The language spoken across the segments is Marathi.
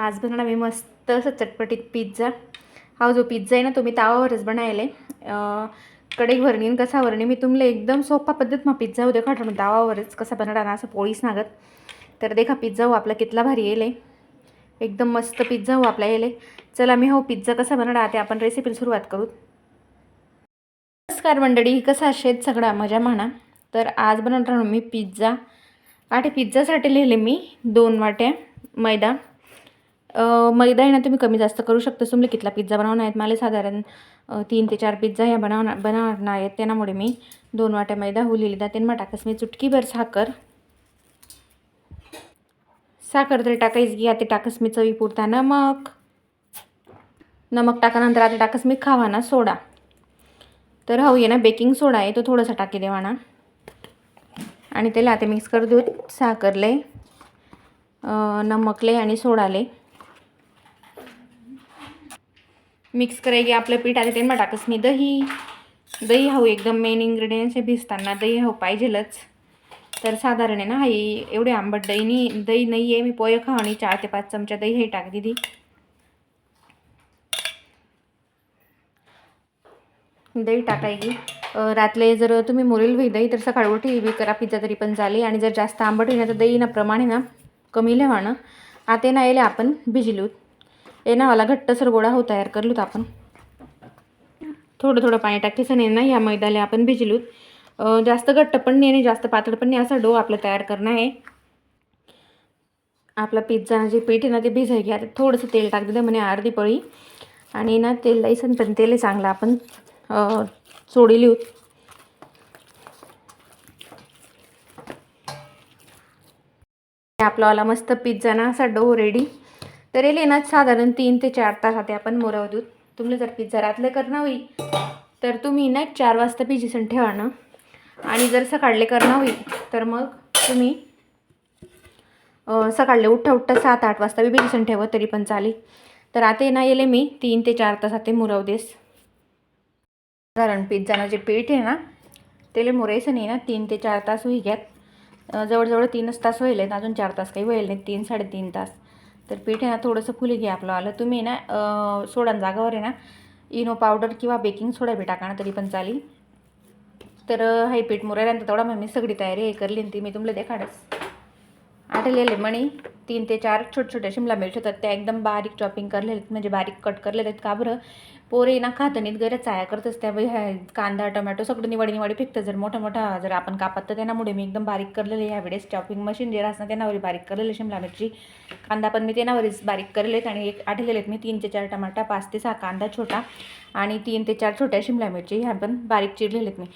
आज बनवणार मी मस्त असं चटपटीत पिझ्झा हा जो पिझ्झा आहे ना तो मी तावावरच बनायले कढई वरणीन कसा वरणी मी तुमले एकदम सोपा पद्धत मग पिझ्झा उद्या म्हणून तावावरच कसा बनवणार ना असं पोळीच नागत. तर देखा पिझ्झा हो आपला कितला भारी येईल एकदम मस्त पिझ्झा हो आपला येईल चला मी हो पिझ्झा कसा बनवणार ते आपण रेसिपीला सुरुवात करू. नमस्कार मंडळी कसा असेल सगळा मजा म्हणा. तर आज बनवणार मी पिझ्झा आठ पिझ्झासाठी लिहिले मी दोन वाट्या मैदा. मैदा आहे ना तुम्ही कमी जास्त करू शकता. तुम्ही कितला पिझ्झा बनवणार आहेत. मला साधारण तीन ते चार पिझ्झा ह्या बनवणार बनवणार आहेत. त्यामुळे मी दोन वाट्या मैदा हुलेली जाते मग टाकस मी चुटकीभर साखर. साखर तरी टाकायच घ्या. ते टाकस मी चवी पुरता नमक. नमक टाकानंतर आता टाकस मी खावाना सोडा. तर हवी ना बेकिंग सोडा आहे. तो थोडासा टाकी देवाना. आणि त्याला आता मिक्स कर देऊ. साखरले नमकले आणि सोडाले मिक्स करायची आपलं पीठ. आता ते टाकस मी दही. दही हवं एकदम मेन इन्ग्रेडियंट्स हे भिजताना दही हवं पाहिजेलच. तर साधारण आहे ना हाई एवढी आंबट दही नाही दही नाही आहे मी पोहे आणि चार ते पाच चमचा दही हे टाक दिदी दही टाकायची. रातले जर तुम्ही मुरेल होई दही तर सकाळ उठी बी करा. पिझ्झा तरी पण झाली आणि जर जास्त आंबट होईल ना तर दही ना प्रमाणे ना कमी लेवाणं आता ना यायला आपण भिजलूत. ये ना वाला घट्टसर गोळा हो तयार करलूत आपण. थोडं थोडं पाणी टाकायचं ना ह्या मैद्याला आपण भिजलूत. जास्त घट्ट पण नाही आणि जास्त पातळ पण नाही असा डो आपलं तयार करणं आहे. आपला पिझ्झा जे पीठ आहे ना ते भिजाय घ्या. थोडंसं तेल टाक दिलं म्हणे अर्धी पळी. आणि ना तेल लाईसन पण तेल चांगलं आपण सोडी लिहूत आपलावाला मस्त पिझ्झा ना असा डो रेडी तर हे ना साधारण तीन ते चार तास आपण मोराव देऊ तुम्ही जर पिझ्झा रातलं करणं होईल तर तुम्ही ना चार वाजता पिझिसन ठेवा ना. आणि जर सकाळले करणं होईल तर मग तुम्ही सकाळले उठ्ठा उठ्ठा सात आठ वाजता बी पिझिसन ठेवा तरी पण चालेल. तर आता ना येले मी तीन ते चार तास ते मुरव देस. साधारण पिझ्झानं जे पीठ आहे ना त्याला मुरायचं नाही ना तीन ते चार तास होई घ्यात. जवळजवळ तीनच तास व्हायला आहेत अजून चार तास काही होईल नाही तीन साडेतीन तास. तर पीठ आहे ना थोडंसं फुले घ्या आपलं आलं. तुम्ही ना अ, सोडा जागावर आहे ना इनो पावडर किंवा बेकिंग सोडा बी टाका ना तरी पण चालेल. तर अ, हे पीठ मुरायल्यानंतर तेवढा मग मी सगळी तयारी हे करली आणि ती मी तुम्हाला देखाडच आटलेले मणी तीन ते चार छोटे छोटे शिमला मिरच्या होतात त्या एकदम बारीक चॉपिंग करलेले आहेत म्हणजे बारीक कट करलेले आहेत. का बरं? पोरे ना खातनीत गैरच चाया करत असत्या ह्या कांदा टोमॅटो सगळं निवडी निवडी फेकतं जर मोठा मोठा जर आपण कापत तर त्यामुळे मी एकदम बारीक करलेले ह्या वेळेस चॉपिंग मशीन जे राहतं त्यानावरी बारीक करलेले शिमला मिरची कांदा पण मी त्यानावरीच बारीक करले आहेत. आणि एक आठलेले आहेत. मी तीन ते चार टमाटा पाच ते सहा कांदा छोटा आणि तीन ते चार छोट्या शिमला मिरची ह्या पण बारीक चिरलेले आहेत मी.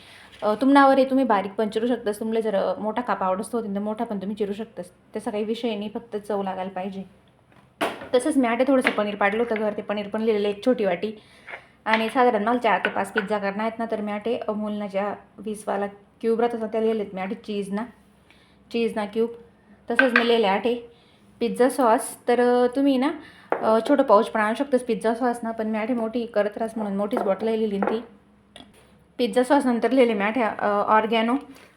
तुमनावर तुम्ही बारीक पण चिरू शकतास. तुम्हाला जर मोठा काप आवडतो तर मोठा पण तुम्ही चिरू शकतास. त्याचा काही विषय नाही. फक्त चव लागायला पाहिजे. तसंच मी आटे थोडंसं पनीर पाडलं होतं घर ते पनीर पण लिहिलेलं एक छोटी वाटी. आणि साधारण मला चार ते पाच पिझ्झा करणार आहेत ना तर मी आटे अमूलना ज्या वीसवाला क्यूब राहतात होता त्या लिहिलेत मी आटे चीज ना. चीज ना क्यूब तसंच मी लिहिले आटे पिझ्झा सॉस तर तुम्ही ना छोटं पाऊच पण आणू शकतोस पिझ्झा सॉस ना पण मी आठे मोठी करत राहस म्हणून मोठीच बॉटल लिहिली ती. पिझ्झा सॉस नंतर लिहिले मी आठ्या ऑर्गॅनो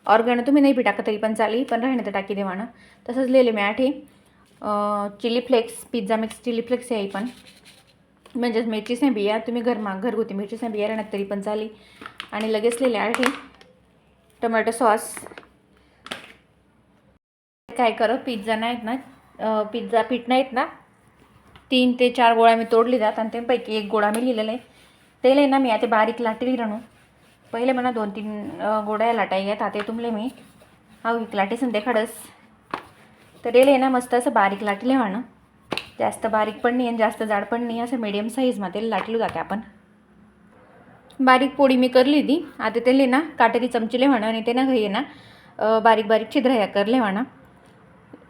ऑर्गॅनो तुम्ही नाही बी टाका तरी पण चालेल पण राहणे तर टाकी देवानं. तसंच लिहिले मी आठे chilli flakes pizza mix chilli flakes आहे पण. म्हणजेच मिरचीच नाही बिया तुम्ही घर माग घरगुती मिरचीच नाही बिया राहण्यात तरी पण चालेल. आणि लगेच लिहिले आठे टमॅटो सॉस. काय कर पिझ्झा नाहीत ना पिझ्झा पीठ नाहीत ना तीन ते चार गोळ्या मी तोडली जात आणि त्यापैकी एक गोळा मी लिहिलेला आहे. तेल आहे ना मी आता बारीक लाटली राहणू. पहिले म्हणा दोन तीन गोळ्या लाटाई घ्या आता तुमले मी. हा एक लाटी देखाडस तर येले आहे ना मस्त असं बारीक लाटले ना. जास्त बारीक पण नाही आणि जास्त जाड पण नाही असं मीडियम साईजमध्ये लाटलू जाते आपण. बारीक पोळी मी करली ती. आता ते ना काटेरी चमचीले म्हणा आणि ते ना घाई ना बारीक बारीक छिद्र ह्या करले म्हणा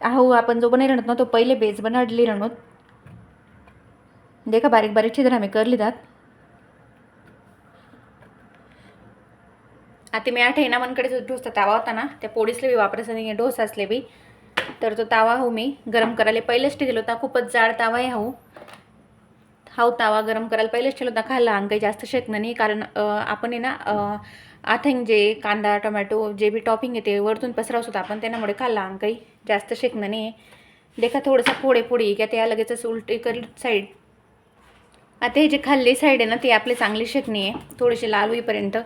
अहो आपण जो बनाई रणत ना तो पहिले बेस बनाडली रणत देखा बारीक बारीक छिद्र आम्ही करली जात. आता मी आठ ना मनकडे जो डोसा तावा होता ना त्या पोळीसले बी वापरायचं नाही डोसा असले बी. तर तो तावा हो मी गरम करायला पहिलेच ठेवला होता. खूपच जाड तावा आहे हो हाव तावा गरम करायला पहिलेच ठेवला होता. खाल्ला अंग काही जास्त शेकणं नाही कारण आपण आहे ना आथेंग जे कांदा टोमॅटो जे बी टॉपिंग येते वरतून पसरावस होता आपण त्यामुळे खाल्ला अंग काही जास्त शेकणं नाही. आहे देखा थोडंसं फोडे फोडी किंवा त्या लगेचच उलटी कर साईड आता हे जे खाल्ली साईड आहे ना ती आपली चांगली शेकणी आहे थोडीशी लाल होईपर्यंत.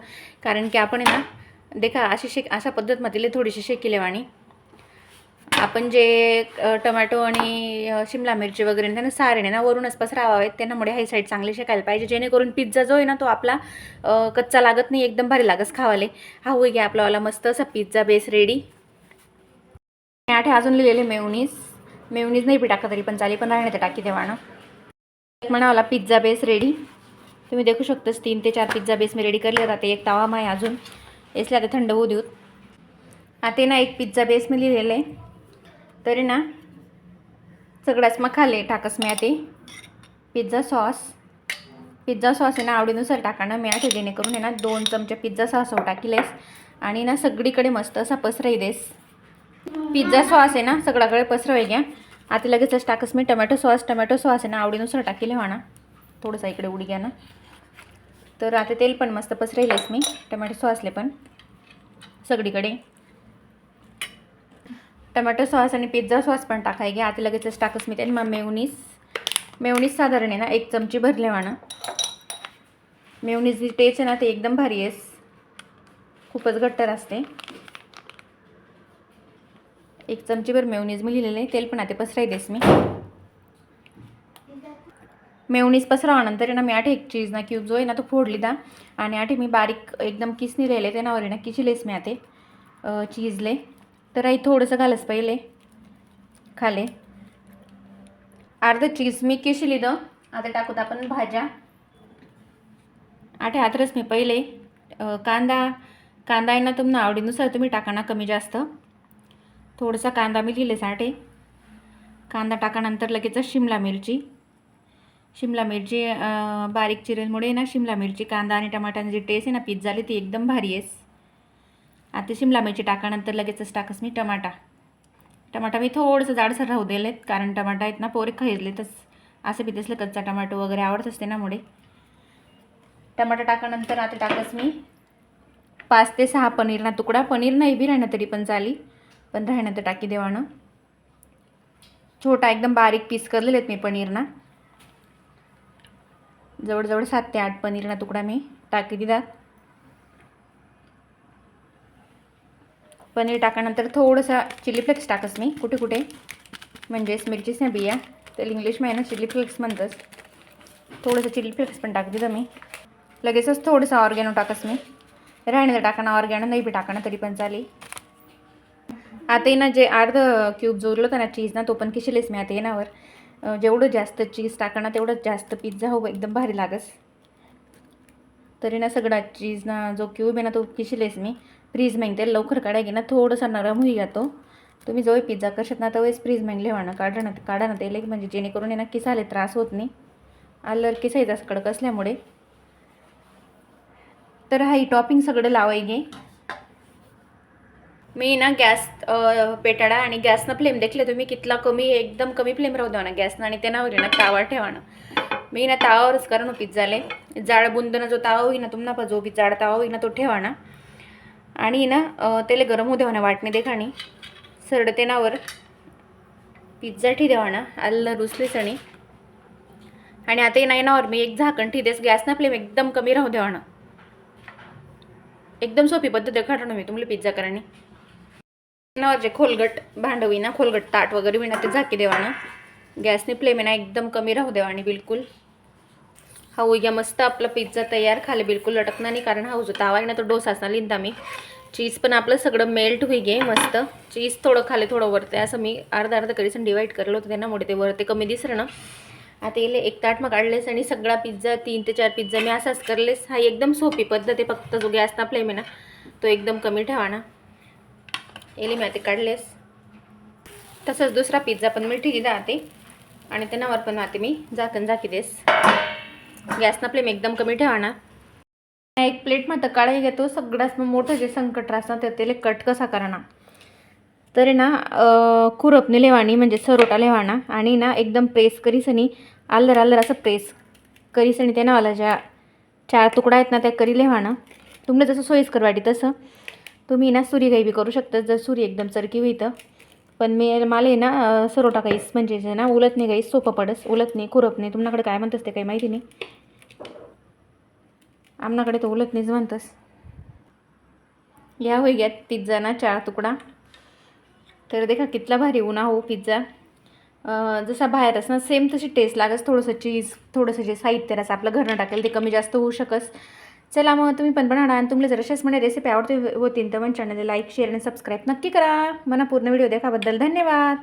कारण की आपण आहे ना देखा अशी शेक अशा पद्धतमध्ये थोडीशी शेकिले वाणी आपण जे टमॅटो आणि शिमला मिरची वगैरे त्यांना सारेने ना वरूनच पसरावा आहेत त्यांनामुळे हाय साईड चांगली शिकायला पाहिजे. जेणेकरून पिझ्झा जो आहे ना तो आपला कच्चा लागत नाही एकदम भारी लागस खावाले. हा होई घ्या आपलावाला मस्त असा पिझ्झा बेस रेडी. आठे अजून लिहिलेले मेवनीस मेवनीज नाही बी टाका तरी पण चालेल पण राहण्यात टाकी देवानं म्हणावाला पिझ्झा बेस रेडी. तुम्ही देखू शकताच तीन ते चार पिझ्झा बेस मी रेडी करले जाते एक तवा माय अजून. इसले आता थंड होऊ देऊत. आता ना एक पिझ्झा बेस मी लिहिलेलं. आहे तरी ना सगळ्याच मग खाले टाकस मी ते पिझ्झा सॉस. पिझ्झा सॉस आहे ना आवडीनुसार टाकाणं मी आता जेणेकरून आहे ना दोन चमचे पिझ्झा सॉस टाकीलेस आणि ना सगळीकडे मस्त असा पसरही देस. पिझ्झा सॉस आहे ना सगळ्याकडे पसरवाय घ्या. आता लगेचच टाकस मी टमॅटो सॉस. टमॅटो सॉस आहे ना आवडीनुसार टाकीले म्हणा. थोडंसं इकडे उडी घ्या ना. तर आता तेल पण मस्त पसरायलेस मी टमॅटो सॉसले पण. सगळीकडे. टमॅटो सॉस आणि पिझ्झा सॉस पण टाकाय घ्या आता लगेचच टाकस मी त्याने मग मेवनीस मेवनीस साधारण आहे ना एक चमची भरले म्हणा मेवनीस जी टेस्ट आहे ना ते एकदम भारी आहेस खूपच घट्टर असते. एक चमचीभर मेवनीज मी लिहिलेलं आहे. तेल पण आता पसराई देस मी. मेवनीज पसरावानंतर आहे ना मी आठ एक चीज ना क्यूब जो आहे ना तो फोडली दा. आणि आठे मी बारीक एकदम किसनी राहिले त्यानावर आहे ना किचिलेस मी आते चीजले तर आई थोडंसं घालस पहिले. खाले. अर्ध चीज मी किशिली द आता टाकूत आपण भाज्या. आठे आतरच मी पहिले. कांदा. कांदा आहे ना तुम्हाला आवडीनुसार तुम्ही टाका ना कमी जास्त. थोडासा कांदा मी लिहिले साठे कांदा टाकानंतर लगेच शिमला मिरची. शिमला मिरची बारीक चिरेलमुळे ना शिमला मिरची कांदा आणि टमाट्याची जी टेस्ट आहे ना पिझ्झाली ती एकदम भारी आहेस. आता शिमला मिरची टाकानंतर लगेचच टाकस मी टमाटा. टमाटा मी थोडंसं जाडसर राहू दिलेत कारण टमाटा आहेत ना पोरे खायलेतच असं बी दिसलं कच्चा टमाटो वगैरे आवडत असते ना मुळे टमाटा टाकानंतर आता टाकस मी पाच ते सहा पनीरना तुकडा पनीर नाही बी राहणं तरी पण चाली पण राहणं तर टाकी देवानं. छोटा एकदम बारीक पीस करलेले आहेत मी पनीरना जवळजवळ सात ते आठ पनीरना तुकडा मी टाकी दिला. पनीर टाकानंतर थोडंसं चिली फ्लेक्स टाकस मी कुठे कुठे. म्हणजेच मिरचीच नाही बिया. तर इंग्लिशमध्ये ना चिली फ्लेक्स म्हणतंच थोडंसं चिली फ्लेक्स पण टाक दिलं मी. लगेचच थोडंसं ऑर्गॅनो टाकस मी. राहणे टाकणं ऑर्गॅनो नाही बी टाकणं तरी पण चालेल. आता ना जे अर्ध क्यूब जोरलं होतं ना चीज ना तो पण किशिलेस मी आता येण्यावर. जेवढं जास्त चीज टाका ना तेवढं जास्त पिझ्झा हो एकदम भारी लागस. तरी ना सगळा चीज ना जो क्यूब आहे ना तो किशिलेस मी. फ्रीज मागते लवकर काढाय ना थोडंसं नरम होई जातो तुम्ही जो पिझ्झा करशात ना तेव्हाच फ्रीज मागले ना. काढा ना काढा ना ते म्हणजे जेणेकरून आहे ना किसाले त्रास होत नाही. आलर किसायचा कडक असल्यामुळे. तर हा ही टॉपिंग सगळं लावाय घे. मी ना गॅस पेटाडा आणि गॅसनं फ्लेम देखले तुम्ही कितला कमी एकदम कमी फ्लेम राहू द्या ना गॅसनं आणि त्यानावर ना तावा ठेवाणं मी ना तावावरच करा ना पिझ्झाले. जाड बुंदनं जो तावा होई ना तुम्हाला जो बी जाड तावा होई ना तो ठेवाणा आणि ना त्याला गरम होऊ देवाना वाटणे देखाणी सरड तेनावर पिझ्झा ठी देवाना आलं रुसलीच आणि आणि आता ना येण्यावर मी एक झाकण ठी देस गॅसना फ्लेम एकदम कमी राहू देवाना एकदम सोपी पद्धत देखाडो ना मी तुम्हाला पिझ्झा कराने नावर जे खोलगट भांडवी ना खोलगट ताट वगैरे विना ते झाकी देवानं गॅसने फ्लेम आहे ना एकदम कमी राहू देवा आणि बिलकुल. हा होई घ्या मस्त आपला पिझ्झा तयार खाले बिलकुल लटकणार नाही कारण हा जो तावा आहे ना तो डोसा असणार लिहिता मी. चीज पण आपलं सगळं मेल्ट होई गे मस्त. चीज थोडं खाले थोडं वरते असं मी अर्धा अर्धा करीसन डिवाईड करलं होतं त्यामुळे ते वरते कमी दिसलं ना. आता येले एक ताट मग काढलेस आणि सगळा पिझ्झा तीन ते चार पिझ्झा मी असाच करलेस. हा एकदम सोपी पद्धत आहे फक्त जो गॅस ना फ्लेम आहे ना तो एकदम कमी ठेवा ना. येले मी आता काढलेस. तसंच दुसरा पिझ्झा पण मी ठीक जाते आणि त्याच्यावर पण आता मी झाकण झाकी देस. गॅसनं फ्लेम एकदम कमी ठेवा ना. एक प्लेटमध्ये कढाई घेतो. सगळ्यात मोठं जे संकट राहतं ते त्याला कट कसा करा तरी ना खुरपणी खुरपणे लेवाणी म्हणजे सरोटा लेवाणा आणि ना एकदम प्रेस करीसनी आल्लर आल्लर असं प्रेस करीसनी त्यानं वाला ज्या चार तुकडा आहेत ना त्या करी लेवाणं तुम्हाला जसं सोयीस्कर वाटी तसं. तुम्ही ना सुरी काही बी करू शकता. जर सुरी एकदम चरकी होईतं पण मी मला ना सरोटा गाईस म्हणजे जे ना उलत नाही गाईस सोपं पडस उलत नाही खुरप नाही तुमच्याकडे काय म्हणतस ते काही माहिती नाही. आमनाकडे तर उलत नाहीच म्हणतस. या होई घ्या पिझ्झा ना चार तुकडा. तर देखा कितला भारी उन्हा हो पिझ्झा. जसा बाहेर ना सेम तशी टेस्ट लागस थोडंसं चीज थोडंसं जे साहित्य रास आपलं घरनं टाकेल ते कमी जास्त होऊ शकस. चला मग तुम्ही पण बनवणार आणि तुम्हाला जर अशाच म्हणे रेसिपी आवडते होतील तर मग चॅनलला लाईक शेअर आणि सबस्क्राईब नक्की करा. मला पूर्ण व्हिडिओ देखाबद्दल धन्यवाद.